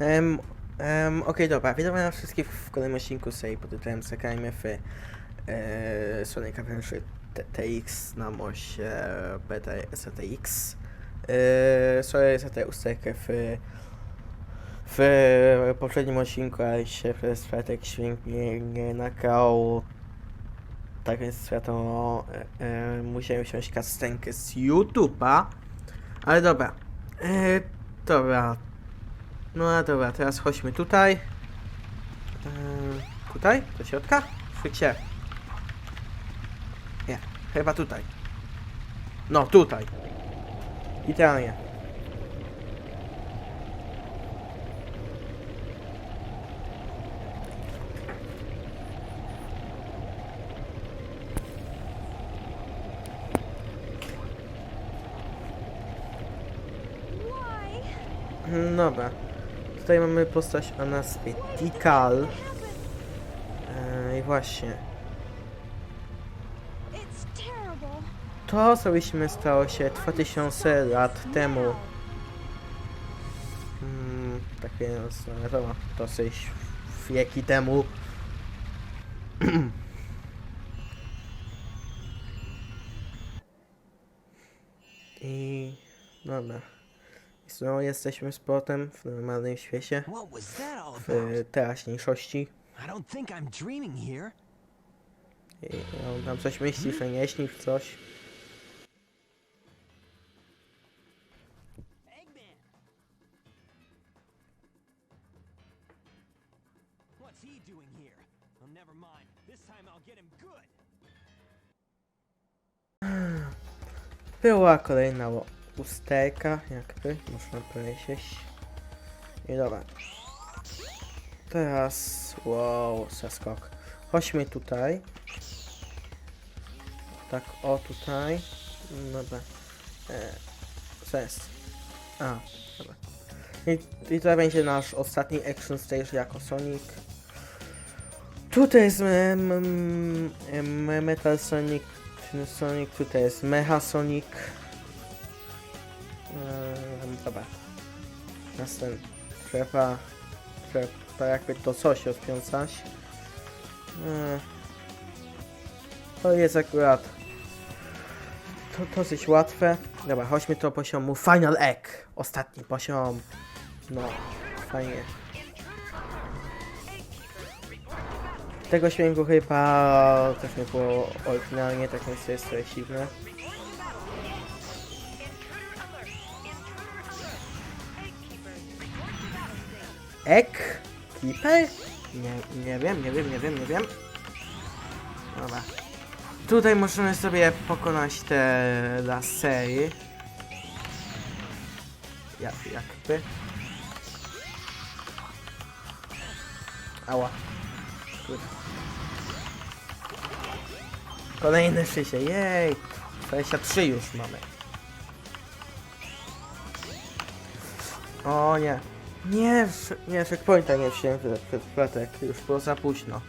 Um, um, Okej, dobra, witam was wszystkich w kolejnym odcinku serii pod tytułem Zagrajmy e, Sonic Adventure TX na moście beta STX. E, sorry za tę usterkę w, w poprzednim odcinku, ale się przez czwartek dźwięk nie, nie nagrał. Tak więc wiadomo, e, e, musiałem wziąć kastenkę z YouTube'a. Ale dobra. E, dobra. No a dobra, teraz chodźmy tutaj. E, tutaj? Do środka? Gdzie? Nie, chyba tutaj. No, tutaj. Idealnie. Mm, Dobra. Tutaj mamy postać o nazwie Tikal. E, I właśnie. To, co byśmy stało się 2000 lat temu. Mm, tak więc, no wiadomo, dosyć wieki temu. I dobra. Znowu jesteśmy z powrotem w normalnym świecie, w teraźniejszości. I on tam coś myśli, że nie śni w coś. Była kolejna usterka, jakby, można powiedzieć. I dobra. Teraz, wow, zaskok. Chodźmy tutaj. Tak, o tutaj. Dobra. E, co? A, dobra. I, I będzie nasz ostatni action stage jako Sonic. Tutaj jest em, Metal Sonic, Sonic, tutaj jest Mecha Sonic. Następna trzeba, trzeba jakby to coś rozwiązać. Eee, to jest akurat to dosyć łatwe. Dobra, chodźmy do poziomu Final Egg. Ostatni poziom. No, fajnie. Tego dźwięku chyba też nie było oryginalnie, tak więc to jest trochę dziwne. Ek? Keeper? Nie, nie wiem, nie wiem, nie wiem, nie wiem. Dobra. Tutaj możemy sobie pokonać te lasery. Jak, jakby. Ała. Kurde. Kolejne szysie, jej! 23 już mamy. O nie. Nie, nie, checkpointa nie wziąłem przed, platek, już było za późno.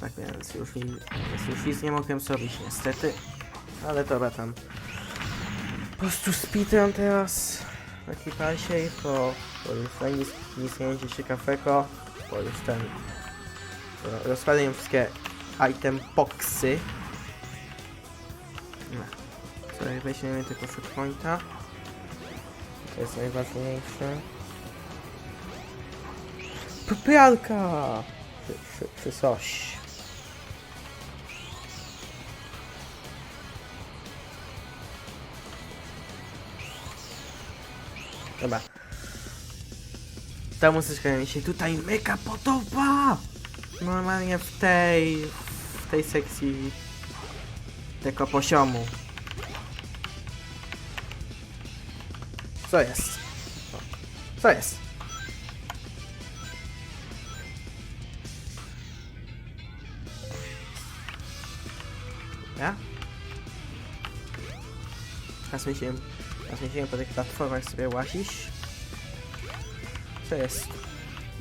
Tak więc już, więc już nic nie mogłem zrobić niestety. Ale dobra tam. Po prostu speedrun teraz. Taki palsiej, bo, bo już tutaj nic, nic nie będzie ciekawego. Bo już ten... ro- Rozkładają wszystkie item boxy. No. Sobie weźmiemy tylko checkpointa. To jest najważniejsze. Pralka! Czy, czy, czy coś. Dobra. Ta muzyczka mi się tutaj mega podoba! Normalnie w tej... w tej sekcji tego poziomu. Co jest? Co jest? Teraz myślałem, teraz myślałem po tych platformach sobie łazić. Co jest?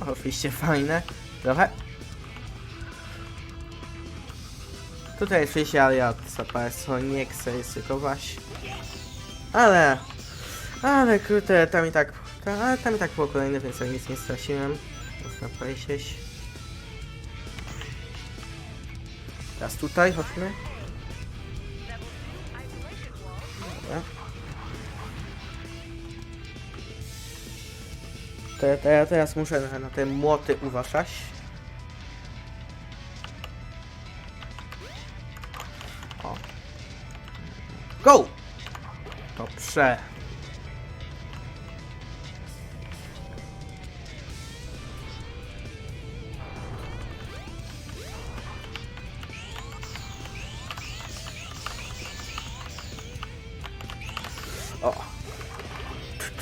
Oczywiście fajne. Trochę. Tutaj jest wyjście, ale ja za bardzo nie chcę ryzykować. Ale... Ale kurde, tam i tak Ta, ale tam i tak było kolejne, więc ja nic nie straciłem. Można powiedzieć. Teraz tutaj, chodźmy. To ja, to ja teraz muszę na, na te młoty uważać. O. Go! Dobrze.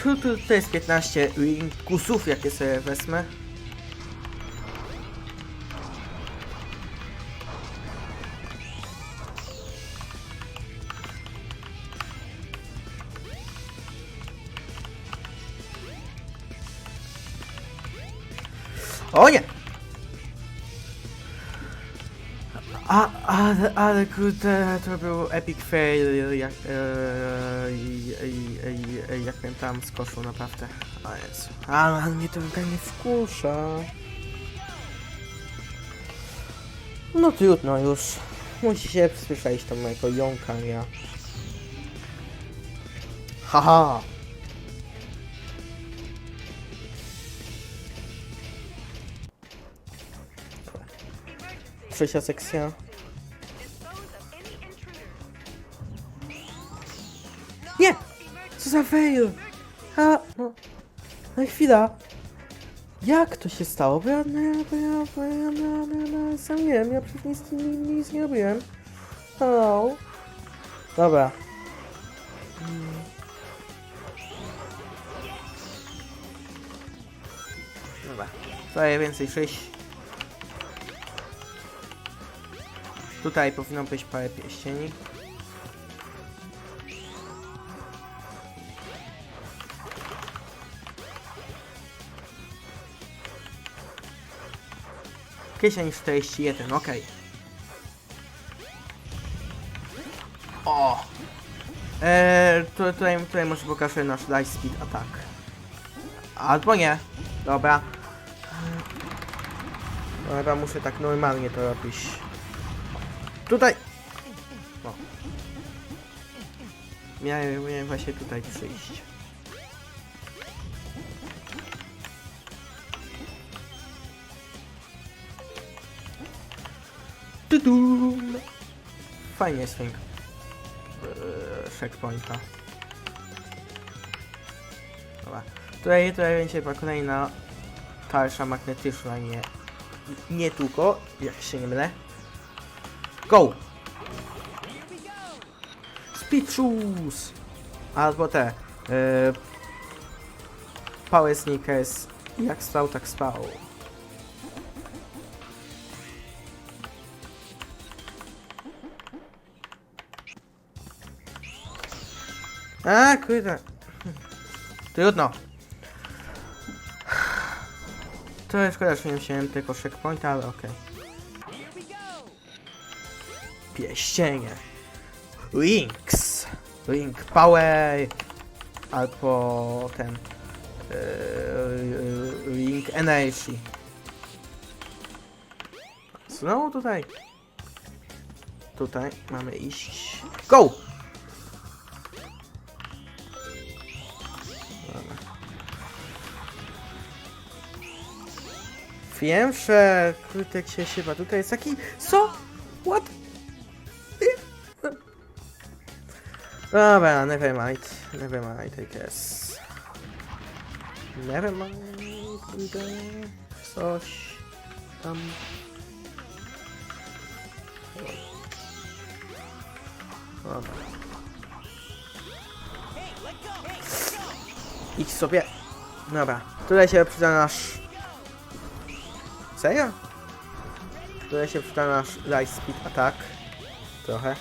Tu, tu, tu jest 15 kusów, jakie sobie wezmę. O nie! Ale, ale kurde, to był epic fail, jak, e, i- i- i- jak mnie tam skoszył naprawdę. O Jezu. Ale, ale mnie to nie wkusza. No trudno już. Musi się słyszeć to mojego jąkania. Haha! Trzecia sekcja. Co za fail! A, no. No i chwila. Jak to się stało? Bo ja, no, ja, bo ja, bo ja, no, no, no, sam wiem, ja przecież nic, nic, nic nie robiłem. Hello? Dobra. Dobra. Daję więcej 6. Tutaj powinno być parę pierścieni. Kieszeń 41, ok. O! Eee, tu, tutaj, tutaj może pokażę nasz light speed attack. Albo nie. Dobra. Dobra, muszę tak normalnie to robić. Tutaj! O. Miałem, miałem właśnie tutaj przyjść. Tudum. Fajnie jest dźwięk. Eee, checkpointa. Dobra. Tutaj, tutaj będzie chyba kolejna tarcza magnetyczna, nie, nie tylko, jak się nie mylę. Go! Speed shoes! Albo te. Yy, power sneakers. Jak spał, tak spał. A, kurde. Trudno. To szkoda, że nie wziąłem tylko checkpointa, ale okej. Pieścienie. Links. Link Power. Albo ten. Yy, link Energy. Znowu tutaj. Tutaj mamy iść. Go! Wiem, że krótek się chyba tutaj jest taki. Co? What? Dobra, never mind. Never mind, I guess. Never mind. Coś tam. Dobra. Idź sobie. Dobra. Tutaj się przyda nasz... Serio? Tutaj się przyda nasz light speed attack. Trochę.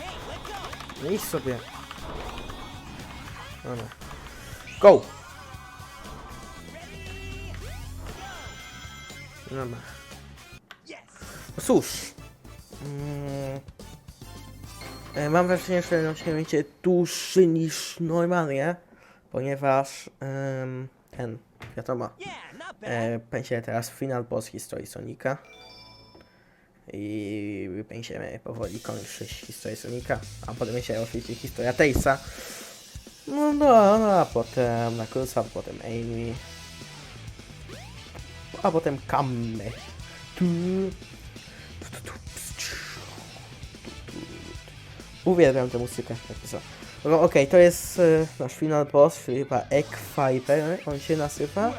No idź sobie. Dobra. Go! Dobra. No cóż. Mm. E, Mam wrażenie, że odcinek będzie dłuższy niż normalnie, ponieważ em, ten wiadomo. E, teraz final boss historii Sonika. I będziemy powoli kończyć historię Sonika, a potem będzie oczywiście historia Tace'a. No, no, no, a potem Knucklesa, potem Amy. A potem Kamme. Tu. Uwielbiam tę muzykę. No, Okej, to jest e, nasz final boss, Egg Fiber, on się nazywa.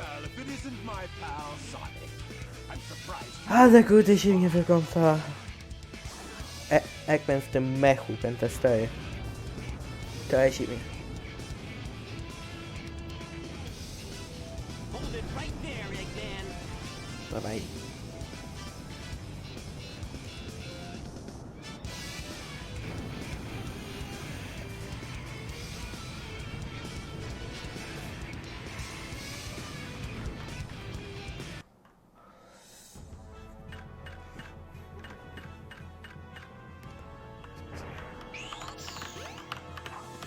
Ale kurde się nie wygląda. E Eggman w tym mechu, ten T4. Krasi mi. Hold it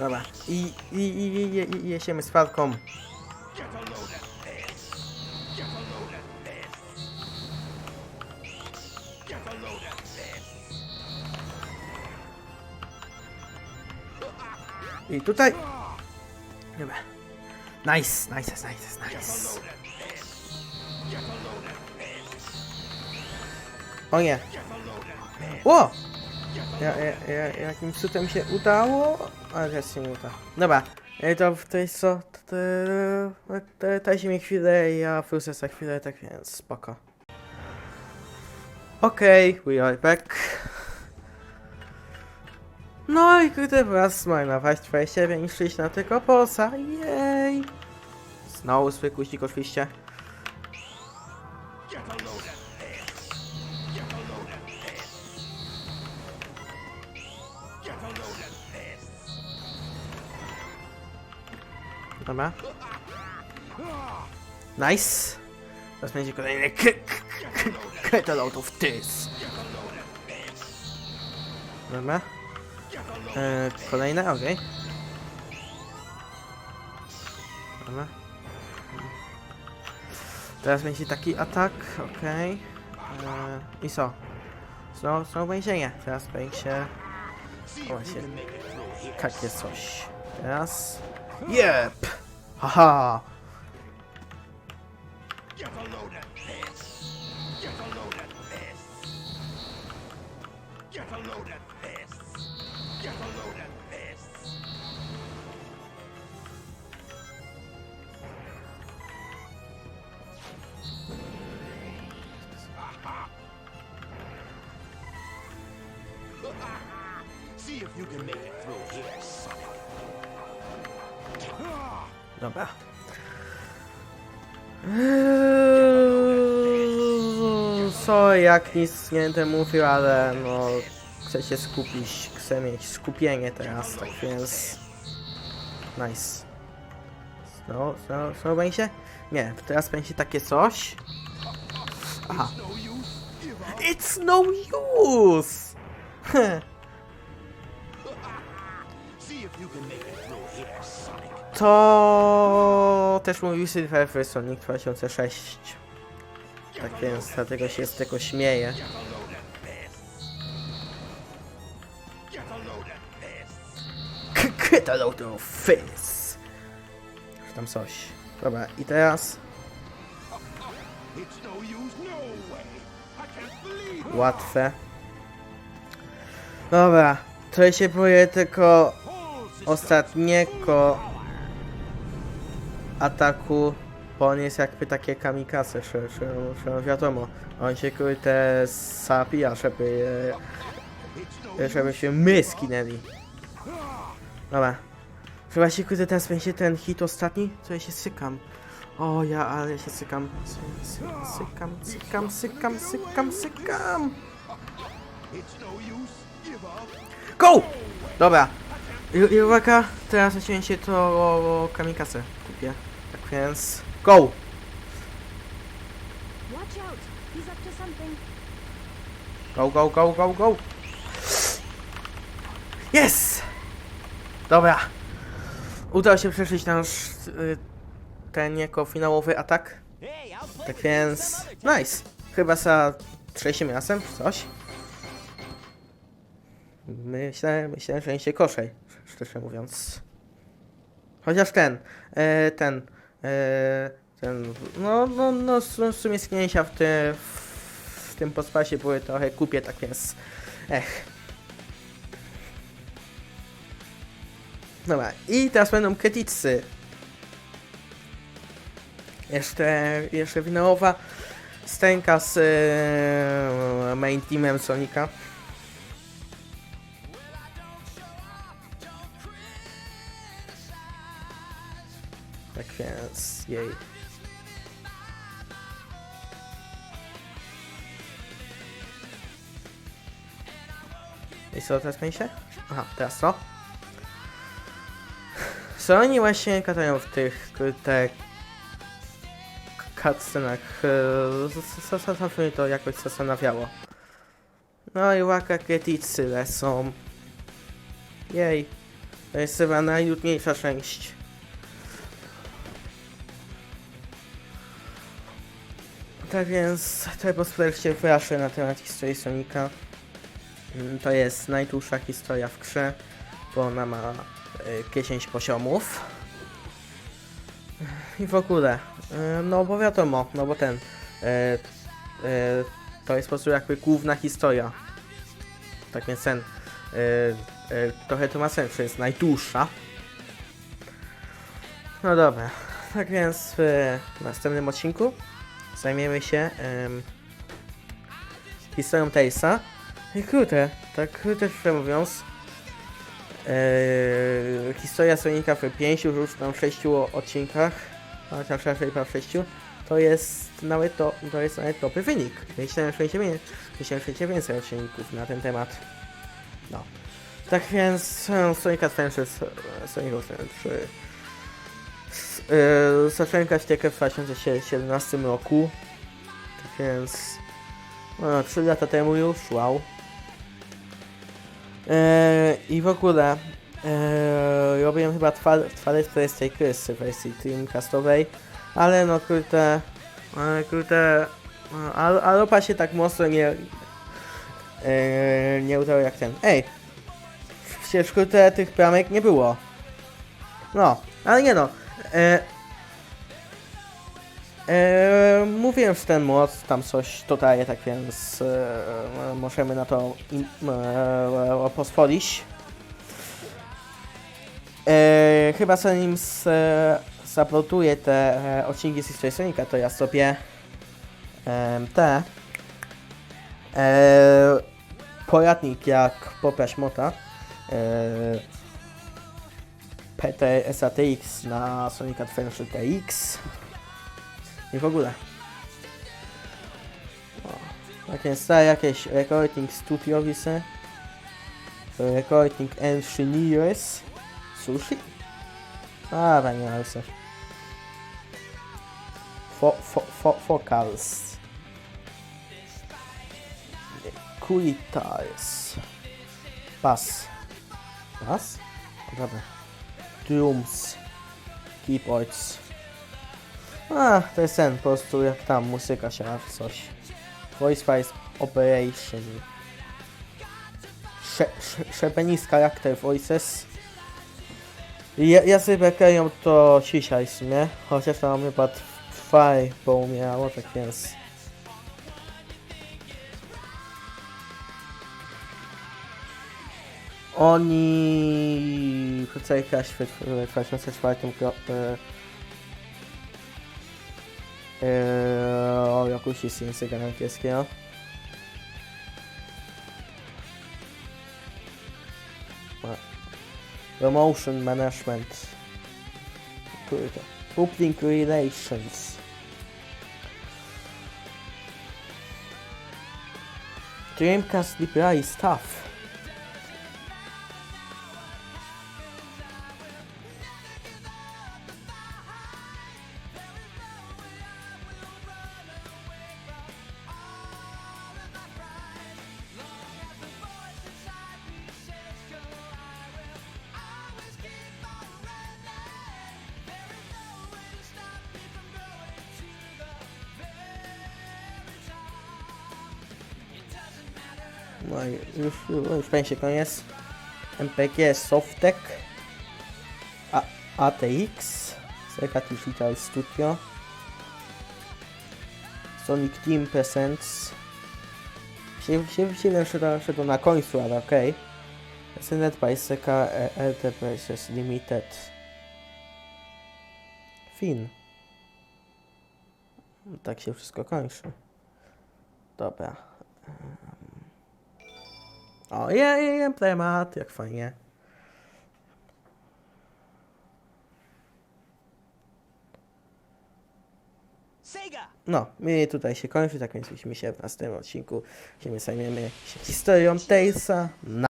Dobra. I, i, i, i, i, i jedziemy z this. I tutaj. Dobra. Nice, nice, nice, nice. O nie. Ło! Ja, ja, ja, jakim cudem się udało? Ale nie uda. Dobra. To w tej co? Dajcie mi chwilę, ja wrócę za chwilę, tak więc spoko. Okej, okay, we are back. No i kurde, wraz moja wejść 27 i przyjść na tego bossa, jej! Znowu zwykły guzik oczywiście. Dobra. Nice. Teraz będzie kolejny k- k- k- Get a load of this. Dobra. E, kolejne, okej. Dobra. Teraz będzie taki atak, okej. E, I co? Znowu, znowu będzie. Teraz będzie... O właśnie. Coś. Teraz... Jep! Haha. -ha. See if you can make it through here, sucker. Dobra. Co, jak nic nie będę mówił, ale no chcę się skupić, chcę mieć skupienie teraz, tak więc nice. Znowu, znowu, znowu będzie? Nie, teraz będzie takie coś. Aha. No. It's no use! To też mówił w Sonic 2006. Tak więc dlatego się z tego śmieję. Get a load of face. Już tam coś. Dobra, i teraz łatwe. Dobra, to się boję tylko ostatniego ataku, bo on jest jakby takie kamikaze, że, że, że wiadomo, on się kurde zabija, żeby, e, żeby się my skinęli. Dobra. Chyba się kurde teraz będzie ten hit ostatni, to ja się sykam. O ja, ale ja się sykam. Sy, sy, sykam, sykam, sykam, sykam, sykam. Go! Dobra. I, i uwaga, teraz zacznie się to o, o kamikaze kupię. Więc... Go! Watch out! He's up to something. Go, go, go, go, go! Yes! Dobra. Udało się przeżyć nasz y, ten jako finałowy atak. Tak więc, nice. Chyba za trzecim razem, czy coś. Myślę, myślę, że się koszej, szczerze mówiąc. Chociaż ten, e, ten, ten, no, no, no, w sumie w, ty, w tym pospasie były trochę kupie, tak więc, ech. Dobra, i teraz będą krytycy. Jeszcze, jeszcze finałowa stęka z e, main teamem Sonika. Tak więc jej. I co teraz będzie? Aha, teraz co? Co oni właśnie katają w tych te cutscenach? Zawsze mnie to jakoś zastanawiało. No i łaka krytycy lecą. Jej. To jest chyba najnudniejsza część. Więc, to się wyraszę na temat historii Sonika. Mm, To jest najdłuższa historia w grze, bo ona ma y, 10 poziomów. I w ogóle, y, no bo wiadomo, no bo ten, y, y, to jest po prostu jakby główna historia. Tak więc ten, y, y, trochę to ma sens, że jest najdłuższa. No dobra, tak więc w następnym odcinku zajmiemy się em, historią Tejsa. I krótę, tak krótko mówiąc. Eee, historia Sonika w 5 już tam 6 odcinkach, chociaż raczej w 6, to jest nawet to, to jest nawet dobry wynik. Myślałem, więcej, myślałem, więcej odcinków na ten temat. No. Tak więc e, Sonic Adventures, e, Sonic Adventures 3 s- e, zacząłem grać w w 2017 roku. Tak więc no, 3 lata temu już, wow. Eee, I w ogóle eee, robiłem chyba twa- twardy z tej gry z wersji Dreamcastowej, ale no kurde, ale kurde, no, a, a ropa się tak mocno nie eee, nie udało jak ten. Ej, przecież kurde tych bramek nie było. No, ale nie no. Eee, Eee, mówiłem, że ten moc tam coś dodaje, tak więc eee, możemy na to im, eee, pozwolić. Eee, chyba zanim z, zaplotuję te e, odcinki z historii Sonika, to ja sobie em, te e, poradnik jak pobrać mota e, PT SATX na Sonic Adventure TX i w ogóle. O, tak więc to jakieś recording studio widzę. Recording engineers. Sushi? A, nie ma. Fo, fo, fo, focals. Quitars. Bass. Bass? Dobra. Drums. Keyboards. A, to jest ten, po prostu jak tam muzyka się coś. Voice Operation. Sze- sze- Character Voices. Ja, ja sobie kleją to dzisiaj w sumie, chociaż tam chyba trwaj, bo umiało, tak więc... Oni... Chcę grać w w 2004 gro- e, Eee, o, jakoś jest języka angielskiego. Ma- Promotion Management. Kurde. Public Relations. Dreamcast Library Stuff. Będzie koniec. MPG Softek. ATX. Sega Digital Studio. Sonic Team Presents. Się, się, się to na końcu, ale okej. Okay. Senate by Sega e, Enterprises Limited. Fin. Tak się wszystko kończy. Dobra. O, ja, ja, temat, jak fajnie. No, my tutaj się kończy, tak więc widzimy się w następnym odcinku, gdzie my zajmiemy się historią Talesa.